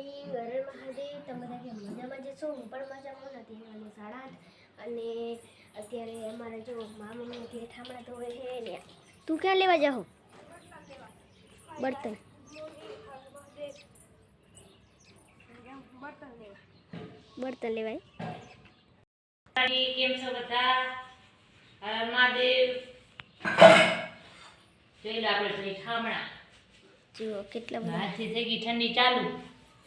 Morning હરે મહાદેવ તમે બધા મજામાં જશો હું પણ મજામાં નથી. અને સાડા આઠ. અને અત્યારે અમારે જો મામા જે ઠામડા ધોવે છે ને. તું ક્યાં લેવા જાઓ બર્તન. બર્તન લેવાય. કેમ છો બધા? મહાદેવ. જોઈ લો આપણે ઠામણા જુઓ કેટલા બધા. હાથથી થઈ ગઈ ઠંડી ચાલુ?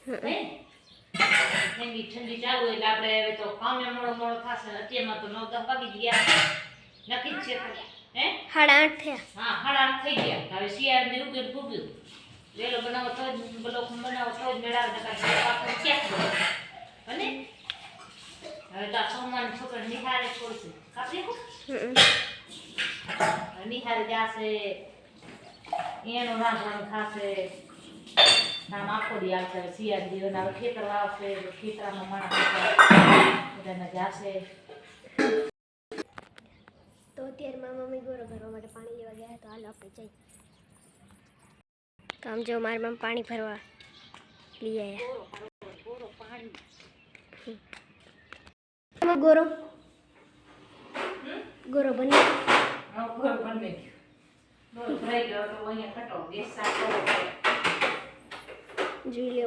ઠંડી ઠંડી ચાલુ એટલે આપણે હવે તો કામે મોડો મોડો થશે. અત્યારમાં તો નવ દસ વાગી ગયા. નક્કી જ છે. હે? સાડા આઠ થયા. હા સાડા આઠ થઈ ગયા. હવે શિયાળ ને ઉગેલ ભૂગ્યું વેલો બનાવો તો જ પેલો બનાવો તો જ મેળાવે આપણે ક્યાંક અને હવે તો આ સોમવાર છોકરા નિહારે છોડશે કાપી. નિહારે જશે. એનું રાંધવાનું ખાશે આમ આખો દી આવશે હવે શિયાળ દિવસ હવે ખેતર વાવશે ખેતરમાં માણસ બધાને જાશે. તો અત્યારે મારા મમ્મી ગોરો ભરવા માટે પાણી લેવા ગયા તો હાલ આપણે જઈએ. કામ જો મારી મમ્મી પાણી ભરવા લઈ આવ્યા ગોરો ગોરો બની બને ભરાઈ ગયો તો અહીંયા ખટો ગેસ સાફ કરવો પડે. જોઈ?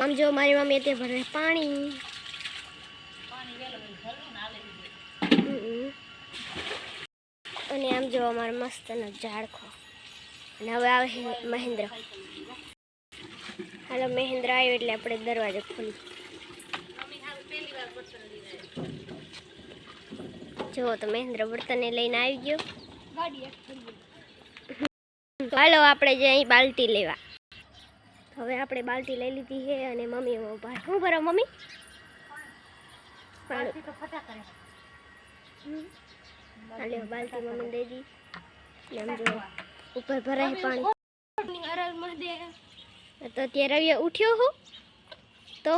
આમ જો મારી મમ્મી તે ભરે પાણી. અને આમ જો અમારે મસ્તનો ઝાડખો. અને હવે આવે છે મહેન્દ્ર. હાલો મહેન્દ્ર આવ્યો એટલે આપણે દરવાજો ખોલી. જુઓ તો મહેન્દ્ર બર્તને લઈને આવી ગયો. હાલો આપણે જે અહીં બાલ્ટી લેવા. હવે આપણે બાલ્ટી લઈ લીધી છે અને મમ્મી ઊભા શું ભરો મમ્મી? બાલટી મમ્મી દઈ દી. આમ જો ઉપર ભરાય પાણી. તો અત્યારે રવિ ઉઠ્યો હું. તો?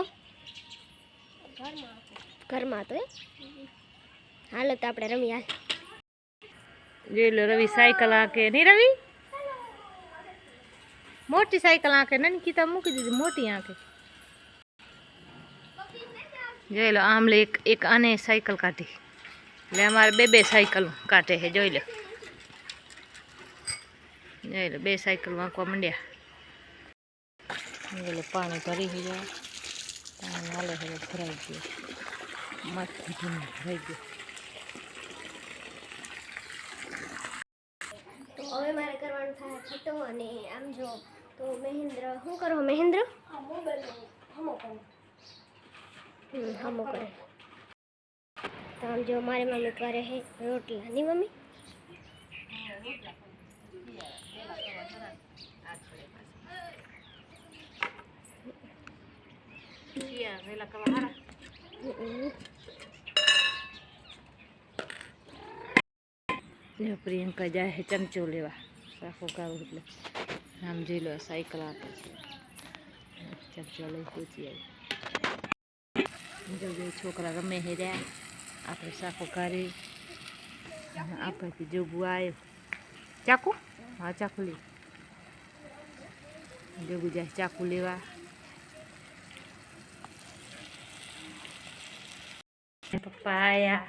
ઘરમાં તો એ હાલો તો આપણે રમી હાલ જોઈ લો રવિ સાયકલ આંકે નહીં રવિ? મોટી સાયકલ આંકે નાની તો મૂકી દીધી, મોટી આંકે. જોઈ લો આમલે એક એક આને સાયકલ કાઢી. એટલે અમારે બે બે સાયકલ કાઢે છે, જોઈ લો. જોઈ લો, બે સાયકલ વાંકવા માંડ્યા. જોઈ લો, પાણી ભરી ગયા પાણી હાલે ભરાઈ ગયું. મસ્ત ભરાઈ ગયું તો હવે થાય ખતો અને આમ જો તો મહેન્દ્ર શું કરો મહેન્દ્ર? હમ, હમો કરે. તો આમ જો મારી મમ્મી કરે છે રોટલા ની મમ્મી? પ્રિયંકા જાય છે ચમચો લેવા. સાફો ગાવું એટલે. આમ જોઈ લો, સાયકલ આપે છે. લઈ પૂછી આવી જો છોકરા રમે હે રહ્યા. આપણે સાફો અને આપણેથી જોગું આવ્યો. ચાકુ? હા, ચાકુ લે. જોગું જાય ચાકુ લેવા. પપ્પા આયા.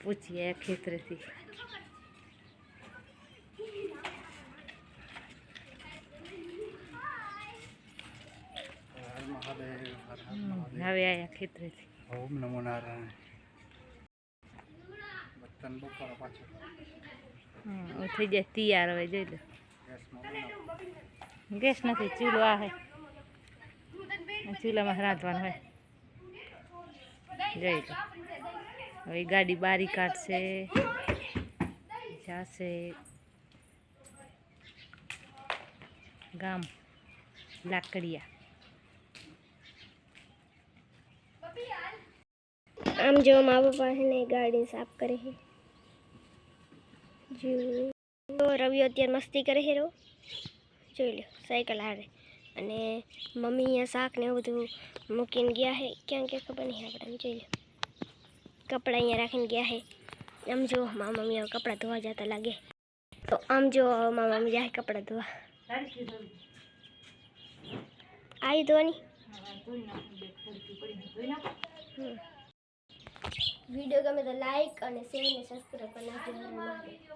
પૂછીએ ખેતરેથી. હવે આયા ખેતરેથી. ઓમ નમો નારાયણ. બપોરા પાછળ થઈ જાય તૈયાર હવે જોઈ લો. ગેસ નથી ચૂલો આ હે. ચૂલામાં રાંધવાનું હોય. જોઈ લો. હવે ગાડી બારી કાઢશે જાશે. ગામ લાકડિયા. આમ જો મા પપ્પા છે ને ગાડી સાફ કરે છે. જો રવિ અત્યારે મસ્તી કરે છે રહો જોઈ લો સાયકલ હારે. અને મમ્મી અહીંયા શાક ને એવું બધું મૂકીને ગયા છે. ક્યાં ક્યાં ખબર નહીં આપણે જોઈ લો કપડાં અહીંયા રાખીને ગયા છે. આમ જો મા મમ્મી હવે કપડાં ધોવા જતા લાગે. તો આમ જો મા મારા મમ્મી જાય કપડાં ધોવા. આવી ધોવાની? વીડિયો ગમે તો લાઈક અને શેર અને સબસ્ક્રાઈબ કરી નાખજો